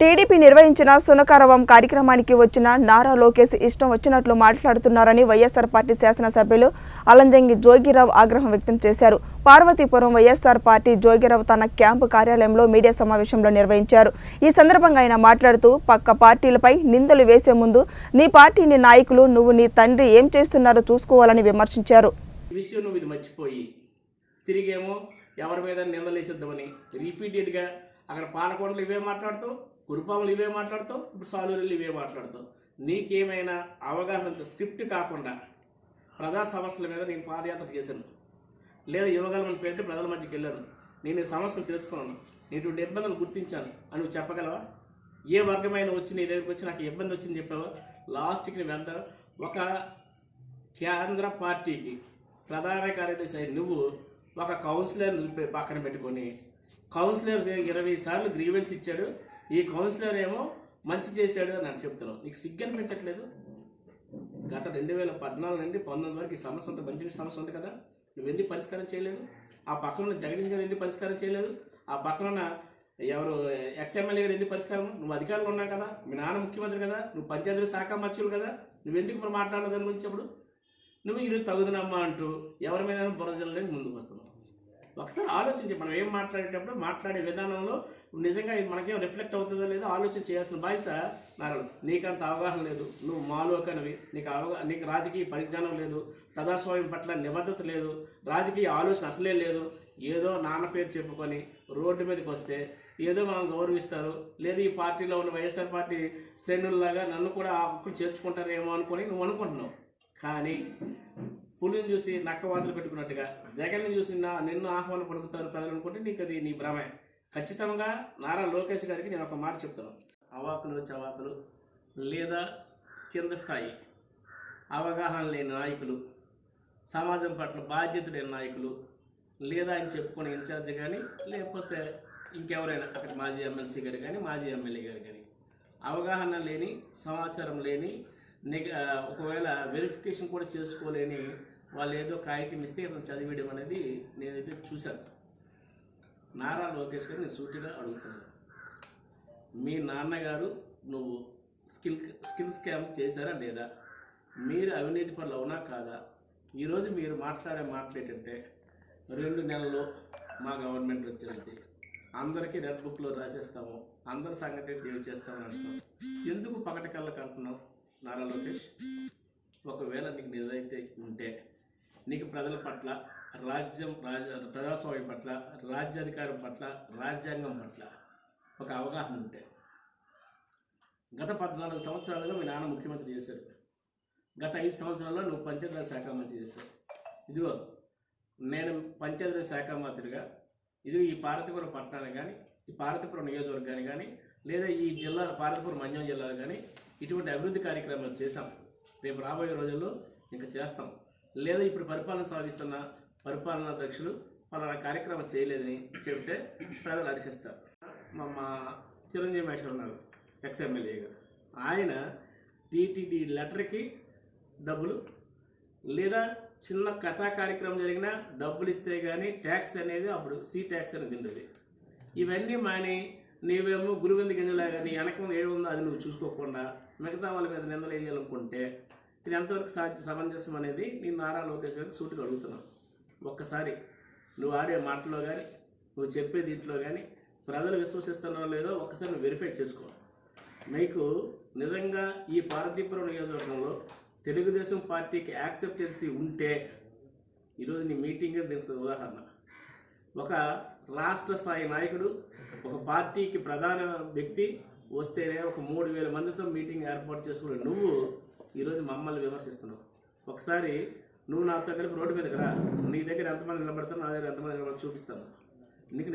TDP నిర్వహించిన సునకారవం కార్యక్రమానికి వచ్చిన నారా లోకేష్ ఇష్టం వచ్చినట్లు మాట్లాడుతున్నారని వైఎస్ఆర్ పార్టీ శాసనసభ్యులు అలంజంగి జోగిరావు ఆగ్రహం వ్యక్తం చేశారు. పార్వతీపురం వైఎస్ఆర్ పార్టీ జోగిరావు తన క్యాంపు కార్యాలయంలో మీడియా సమావేశంలో నిర్వహించారు. ఈ సందర్భంగా ఆయన మాట్లాడుతూ పక్క పార్టీలపై నిందలు వేసే ముందు నీ పార్టీని నాయకులు నువ్వు నీ తండ్రి ఏం చేస్తున్నారో చూసుకోవాలని విమర్శించారు. విషయం నువ్వు ఇది మర్చిపోయి తిరిగేమో ఎవరి మీద నిందలేసిద్దామని రిపీటెడ్గా అక్కడ పాలకొండలు ఇవే మాట్లాడుతూ కురుపాములు ఇవే మాట్లాడతావు? ఇప్పుడు సాలూరులు ఇవే మాట్లాడతావు. నీకేమైనా అవగాహన స్క్రిప్ట్ కాకుండా ప్రజా సమస్యల మీద నేను పాదయాత్ర చేశాను. లేదా యువగలమని పేరుతో ప్రజల మధ్యకి వెళ్ళాను. నేను ఈ సమస్యలు తెలుసుకున్నాను. నేను ఇబ్బందులు గుర్తించాను. అని నువ్వు చెప్పగలవా? ఏ వర్గమైన వచ్చి నీ దగ్గరికి వచ్చి నాకు ఇబ్బంది వచ్చింది చెప్పావా? లాస్ట్కి నువ్వు ఒక కేంద్ర పార్టీకి ప్రధాన కార్యదర్శి అయిన నువ్వు ఒక కౌన్సిలర్ పక్కన పెట్టుకొని కౌన్సిలర్ ఇరవై సార్లు గ్రీవెన్స్ ఇచ్చాడు. ఈ కౌన్సిలర్ ఏమో మంచి చేశాడు అని నాకు చెప్తున్నావు. నీకు సిగ్గు అనిపించట్లేదు గత రెండు వేల పద్నాలుగు నుండి పంతొమ్మిది వరకు ఈ సమస్య ఉంది మంచి సమస్య ఉంది కదా. నువ్వు ఎందుకు పరిష్కారం చేయలేదు? ఆ పక్కన ఉన్న జగదీష్ గారు ఎందుకు పరిష్కారం చేయలేదు? ఆ పక్కన ఉన్న ఎవరు ఎక్స్ఎమ్మెల్యే గారు ఎందుకు పరిష్కారం? నువ్వు అధికారులు ఉన్నావు కదా. మీ నాన్న ముఖ్యమంత్రి కదా. నువ్వు పంచాయతీ శాఖ మచ్చులు కదా. నువ్వు ఎందుకు మరి మాట్లాడలేదు దాని గురించి అప్పుడు నువ్వు ఈరోజు తగుదనమ్మా అంటూ ఎవరి మీద బురద ముందుకు వస్తున్నావు. ఒకసారి ఆలోచించి మనం ఏం మాట్లాడేటప్పుడు మాట్లాడే విధానంలో నిజంగా మనకేం రిఫ్లెక్ట్ అవుతుందో లేదో ఆలోచన చేయాల్సిన బాధ్యత నారాయణ. నీకంత అవగాహన లేదు. నువ్వు మాలోకనివి. నీకు అవగా నీకు రాజకీయ పరిజ్ఞానం లేదు. ప్రజాస్వామ్యం పట్ల నిబద్ధత లేదు. రాజకీయ ఆలోచన అసలే లేదు. ఏదో నాన్న పేరు చెప్పుకొని రోడ్డు మీదకి వస్తే ఏదో మనం గౌరవిస్తారు. లేదు ఈ పార్టీలో ఉన్న వైఎస్ఆర్ పార్టీ శ్రేణుల్లాగా నన్ను కూడా అప్పుడు చేర్చుకుంటారేమో అనుకొని నువ్వు అనుకుంటున్నావు. కానీ పులిని చూసి నక్క వాతులు పెట్టుకున్నట్టుగా జగన్ని చూసి నా నిన్ను ఆహ్వానం పలుకుతారు ప్రజలు అనుకుంటే నీకు అది నీ భ్రమే. ఖచ్చితంగా నారా లోకేష్ గారికి నేను ఒక మాట చెప్తాను అవాకులు చవాకులు లేదా కింద స్థాయి అవగాహన లేని నాయకులు సమాజం పట్ల బాధ్యత లేని నాయకులు లేదా ఆయన చెప్పుకునే ఇన్ఛార్జ్ కానీ లేకపోతే ఇంకెవరైనా అక్కడ మాజీ ఎమ్మెల్సీ గారు కానీ మాజీ ఎమ్మెల్యే గారు కానీ అవగాహన లేని సమాచారం లేని ఒకవేళ వెరిఫికేషన్ కూడా చేసుకోలేని వాళ్ళు ఏదో కాగితం ఇస్తే ఇతను చదివేయడం అనేది నేనైతే చూశాను. నారా లోకేష్ గారు నేను సూటిగా అడుగుతున్నాను. మీ నాన్నగారు నువ్వు స్కిల్ స్కిల్ స్కామ్ చేశారా లేదా? మీరు అవినీతి పనులు అవునా కాదా? ఈరోజు మీరు మాట్లాడే మాటలు ఏంటంటే రెండు నెలల్లో మా గవర్నమెంట్ వచ్చినది అందరికీ రెడ్ బుక్లో రాసేస్తాము. అందరి సంగతి తెలియచేస్తామని అంటున్నాం. ఎందుకు పగటి కళ్ళకు అంటున్నావు? నారా లోకేష్ ఒకవేళ నీకు నిజైతే ఉంటే నీకు ప్రజల పట్ల రాజ్యం రాజ ప్రజాస్వామ్యం పట్ల రాజ్యాధికారం పట్ల రాజ్యాంగం పట్ల ఒక అవగాహన ఉంటే. గత పద్నాలుగు సంవత్సరాలుగా మీ నాన్న ముఖ్యమంత్రి చేశారు. గత ఐదు సంవత్సరాల్లో నువ్వు పంచాయతీరాజ్ శాఖ మంత్రి చేశావు. ఇదిగో నేను పంచాయతీరాజ్ శాఖ మంత్రిగా ఇది ఈ పార్వతీపురం పట్టణానికి కానీ ఈ పార్వతీపురం నియోజకవర్గాన్ని కానీ లేదా ఈ జిల్లా పార్వతీపురం మంజం జిల్లాలో కానీ ఇటువంటి అభివృద్ధి కార్యక్రమాలు చేశాం. రేపు రాబోయే రోజుల్లో ఇంకా చేస్తాం. లేదా ఇప్పుడు పరిపాలన సాగిస్తున్న పరిపాలనా అధ్యక్షులు పలానా కార్యక్రమం చేయలేదని చెబితే ప్రజలు హర్షిస్తారు మా మా చిరంజీవి మేషర్ ఉన్నారు ఎక్స్ఎమ్మెల్యే గారు. ఆయన టీటీడీ లెటర్కి డబ్బులు లేదా చిన్న కథా కార్యక్రమం జరిగినా డబ్బులు ఇస్తే కానీ ట్యాక్స్ అనేది అప్పుడు సీ ట్యాక్స్ అనేది ఉండేది ఇవన్నీ మాని నీవేమో గురువింద గింజలాగా నీ వెనకం ఏడు ఉందో అది నువ్వు చూసుకోకుండా మిగతా వాళ్ళ మీద నిందలు వేయాలనుకుంటే ఇది ఎంతవరకు సాధ్య? సమంజసం అనేది నేను నారా లోకేష్ గారికి సూటిగా అడుగుతున్నాను ఒక్కసారి నువ్వు ఆడే మాటలో కానీ నువ్వు చెప్పే దీంట్లో కానీ ప్రజలు విశ్వసిస్తున్నారో లేదో ఒక్కసారి నువ్వు వెరిఫై చేసుకో. మీకు నిజంగా ఈ పార్వతీపురం నియోజకవర్గంలో తెలుగుదేశం పార్టీకి యాక్సెప్టెన్సీ ఉంటే ఈరోజు నీ మీటింగ్ దీనికి ఉదాహరణ. ఒక రాష్ట్ర స్థాయి నాయకుడు ఒక పార్టీకి ప్రధాన వ్యక్తి వస్తేనే ఒక మూడు వేల మందితో మీటింగ్ ఏర్పాటు చేసుకుని నువ్వు ఈరోజు మమ్మల్ని విమర్శిస్తున్నావు. ఒకసారి నువ్వు నాతో కలిపి రోడ్డు మీదకి రా. నీ దగ్గర ఎంతమంది నిలబడతారు నా దగ్గర ఎంతమంది నిలబడి చూపిస్తాను. నీకు